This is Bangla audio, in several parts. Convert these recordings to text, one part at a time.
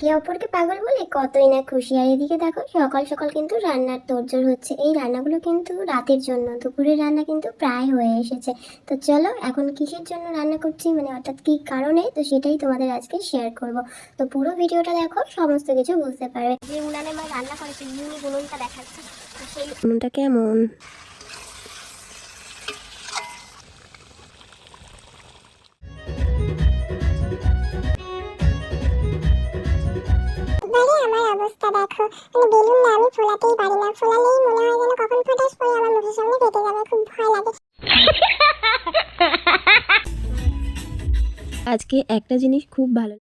একে অপরকে পাগল বলে কতই না খুশি। আর এদিকে দেখো, সকাল সকাল কিন্তু রান্নার তোড়জোড় হচ্ছে। এই রান্নাগুলো কিন্তু রাতের জন্য, দুপুরের রান্না কিন্তু প্রায় হয়ে এসেছে। তো চলো, এখন কিসের জন্য রান্না করছি? মানে অর্থাৎ কি কারণে? তো সেটাই তোমাদের আজকে শেয়ার করব। তো পুরো ভিডিওটা দেখো, সমস্ত কিছু বুঝতে পারবে। যে উনানে মা রান্না করেছে ইউনিক উনুনটা দেখাচ্ছে। সেই উনুনটা কেমন? মানে বেলুন না আমি ফোলাতেই পারি না। ফোলালেই মনে হয় যেন কখন ফোটাস পরে আমার মুখের সামনে ফেটে যাবে খুব ভয় লাগে। আজকে একটা জিনিস খুব ভালো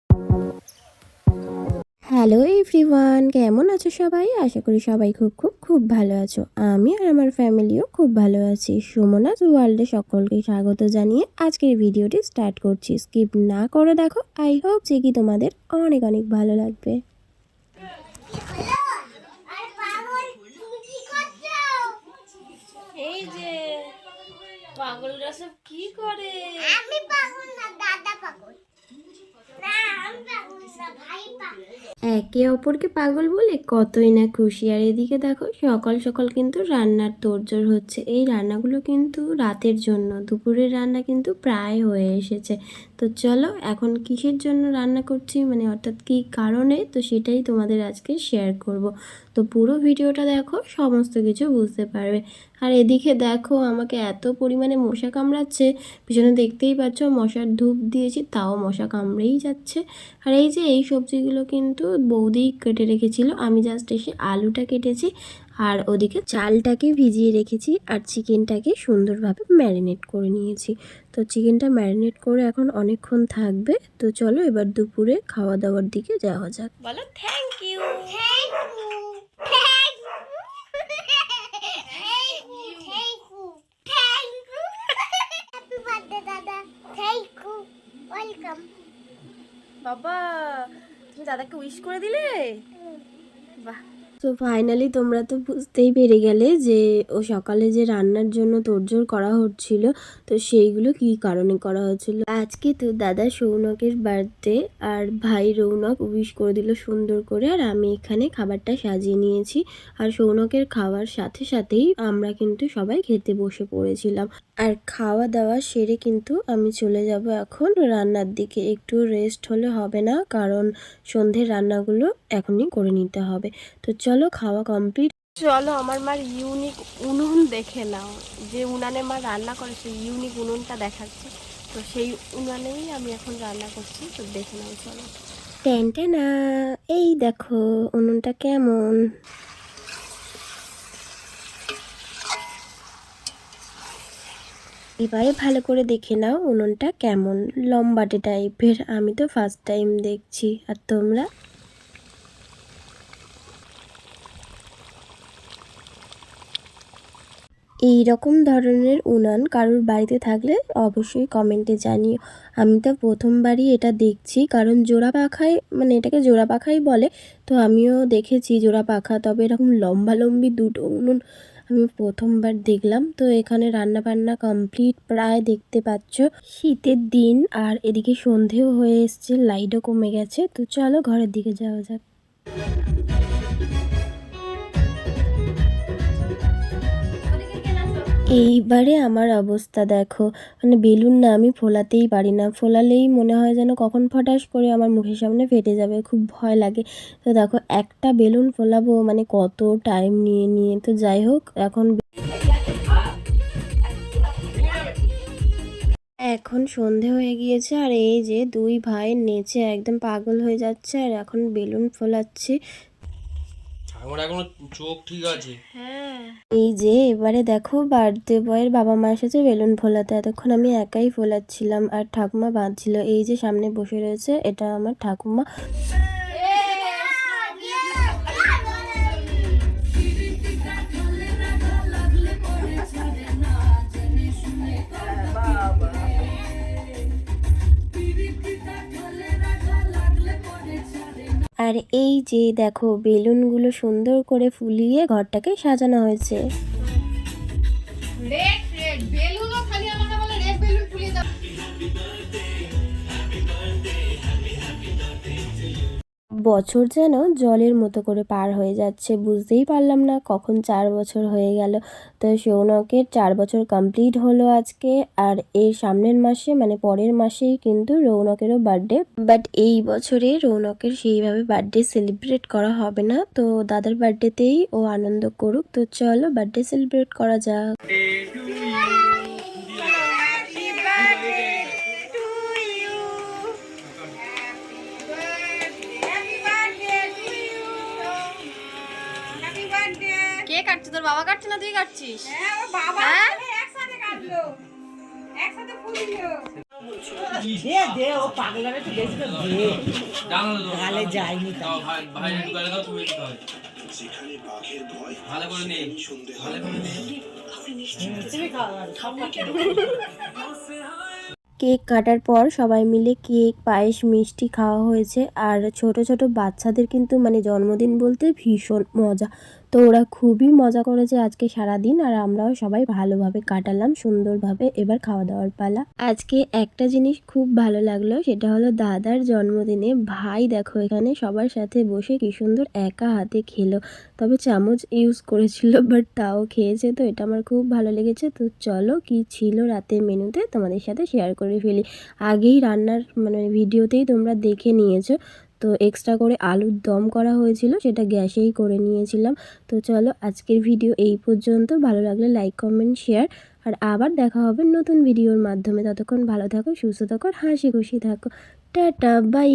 হ্যালো এভরিওয়ান কেমন আছো সবাই? আশা করি সবাই খুব খুব খুব ভালো আছো। আমি আর আমার ফ্যামিলিও খুব ভালো আছি। সুমনাস ওয়ার্ল্ডে সকলকে স্বাগত জানিয়ে আজকের ভিডিওটি স্টার্ট করছি। স্কিপ না করে দেখো আই হোপ যে কি তোমাদের অনেক অনেক ভালো লাগবে এই যে পাগলরা সব কি করে? আমি পাগল না দাদা পাগল। না আমি পাগল না ভাই পাগল। একে অপরকে পাগল বলে কতই না খুশি। আর এদিকে দেখো সকাল সকাল কিন্তু রান্নার তোড়জোড় হচ্ছে। এই রান্নাগুলো কিন্তু রাতের জন্য দুপুরের রান্না কিন্তু প্রায় হয়ে এসেছে। তো চলো, এখন কিসের জন্য রান্না করছি? মানে অর্থাৎ কী কারণে? তো সেটাই তোমাদের আজকে শেয়ার করব। তো পুরো ভিডিওটা দেখো, সমস্ত কিছু বুঝতে পারবে। আর এদিকে দেখো, আমাকে এত পরিমাণে মশা কামড়াচ্ছে। পিছনে দেখতেই পাচ্ছ, মশার ধূপ দিয়েছি, তাও মশা কামড়েই যাচ্ছে। আর এই যে, এই সবজিগুলো কিন্তু বৌদি কেটে রেখেছিল। আমি জাস্ট এসে আলুটা কেটেছি, আর ওদিকে চালটাকে ভিজিয়ে রেখেছি, আর চিকেনটাকে সুন্দরভাবে ম্যারিনেট করে নিয়েছি। তো চিকেনটা ম্যারিনেট করে এখন অনেকক্ষণ থাকবে। তো চলো এবার দুপুরে খাওয়া দাওয়ার দিকে যাওয়া যাক। বলো thank you thank you thank you thank you thank you happy birthday দাদা থ্যাংক ইউ বাবা তুমি দাদাকে উইশ করে দিলে? তো ফাইনালি তোমরা তো বুঝতেই পেরে গেলে যে, ও সকালে যে রান্নার জন্য তোড়জোড় করা হচ্ছিল, তো সেইগুলো কি কারণে করা হচ্ছিল? আজকে তো দাদা সৌনকের বার্থডে আর ভাই রৌনক উইশ করে দিল সুন্দর করে, আর আমি এখানে খাবারটা সাজিয়ে নিয়েছি। আর সৌনকের খাওয়ার সাথে সাথেই আমরা কিন্তু সবাই খেতে বসে পড়েছিলাম। আর খাওয়া দাওয়া সেরে কিন্তু আমি চলে যাব এখন রান্নার দিকে। একটু রেস্ট হলে হবে না, কারণ সন্ধ্যের রান্নাগুলো এখনই করে নিতে হবে। তো চলো খাওয়া কমপ্লিট। চলো আমার মার ইউনিক উনুন দেখে নাও। যে উনানে মা রান্না করে সেই ইউনিক উনুনটা দেখাচ্ছে। তো সেই উনানেই আমি এখন রান্না করছি তো দেখে নাও চলো। না এই দেখো উনুনটা কেমন। এবারে ভালো করে দেখে নাও উনুনটা কেমন লম্বাটে টাইপের আমি তো ফার্স্ট টাইম দেখছি আর তোমরা? এই রকম ধরনের উনান কারোর বাড়িতে থাকলে অবশ্যই কমেন্টে জানিও। আমি তো প্রথমবারই এটা দেখছি, কারণ জোড়া পাখায় মানে এটাকে জোড়া পাখাই বলে, তো আমিও দেখেছি জোড়া পাখা, তবে এরকম লম্বা লম্বি দুটো উনুন আমি প্রথমবার দেখলাম। তো এখানে রান্না বান্না কমপ্লিট প্রায় দেখতে পাচ্ছ। শীতের দিন আর এদিকে সন্ধেও হয়ে এসছে, লাইটও কমে গেছে, তো চলো ঘরের দিকে যাওয়া যাক। এইবারে আমার অবস্থা দেখো। মানে বেলুন না আমি ফোলাতেই পারি না। ফোলালেই মনে হয় যেন কখন ফটাস করে আমার মুখের সামনে ফেটে যাবে, খুব ভয় লাগে। তো দেখো, একটা বেলুন ফোলাবো মানে কত টাইম নিয়ে নিয়ে। তো যাই হোক, এখন এখন সন্ধে হয়ে গিয়েছে আর এই যে দুই ভাই নেচে একদম পাগল হয়ে যাচ্ছে আর এখন বেলুন ফোলাচ্ছে। আমার এখনও চোখ ঠিক আছে। হ্যাঁ। এই যে এবারে দেখো বার্থডে বয়ের বাবা মা এসেছে বেলুন ফোলাতে। এতক্ষণ আমি একাই ফোলাচ্ছিলাম আর ঠাকুমা বাঁধছিল। এই যে সামনে বসে রয়েছে এটা আমার ঠাকুমা। আর এই যে দেখো বেলুনগুলো সুন্দর করে ফুলিয়ে ঘরটাকে সাজানো হয়েছে। বছর যেন জলের মতো করে পার হয়ে যাচ্ছে, বুঝতেই পারলাম না কখন চার বছর হয়ে গেল। তো সৌনকের চার বছর কমপ্লিট হলো আজকে, আর এর সামনের মাসে মানে পরের মাসেই কিন্তু রৌনকেরও বার্থডে বাট এই বছরে রৌনকের সেইভাবে বার্থডে সেলিব্রেট করা হবে না। তো দাদার বার্থডেতেই ও আনন্দ করুক। তো চলো বার্থডে সেলিব্রেট করা যাক। কে কাটছে? তোর বাবা কাটছে না তুই কাটছিস? হ্যাঁ? দে দে ও পাগলার একটু বেশি করে দে। জানো যায়নি তাও ভাই ভাই একটু দাও তুমি একটু গালে। ভালো করে নে। ভালো করে নে। তুমি খাওয়া সব কেক কাটার পর সবাই মিলে কেক পায়েস মিষ্টি খাওয়া হয়েছে। আর ছোট ছোট বাচ্চাদের কিন্তু মানে জন্মদিন বলতে ভীষণ মজা। তো ওরা খুবই মজা করেছে আজকে সারা দিন আর আমরাও সবাই ভালোভাবে কাটালাম, সুন্দরভাবে এবার খাওয়া দাওয়ার পালা। আজকে একটা জিনিস খুব ভালো লাগল, সেটা হলো দাদার জন্মদিনে ভাই দেখো এখানে সবার সাথে বসে কি সুন্দর একা হাতে খেলো। তবে চামচ ইউজ করেছিল বাট তাও খেয়েছে, তো এটা আমার খুব ভালো লেগেছে। তো চলো কি ছিল রাতের মেনুতে তোমাদের সাথে শেয়ার করে ফেলি। আগেই রান্নার মানে ভিডিওতেই তোমরা দেখে নিয়েছো। তো এক্সট্রা করে আলুর দম করা হয়েছিল, সেটা গ্যাসেই করে নিয়েছিলাম। তো চলো আজকের ভিডিও এই পর্যন্ত। ভালো লাগলে লাইক কমেন্ট শেয়ার আর আবার দেখা হবে নতুন ভিডিওর মাধ্যমে। ততক্ষণ ভালো থাকো, সুস্থ থাকো হাসি খুশি থাকো। Tata bye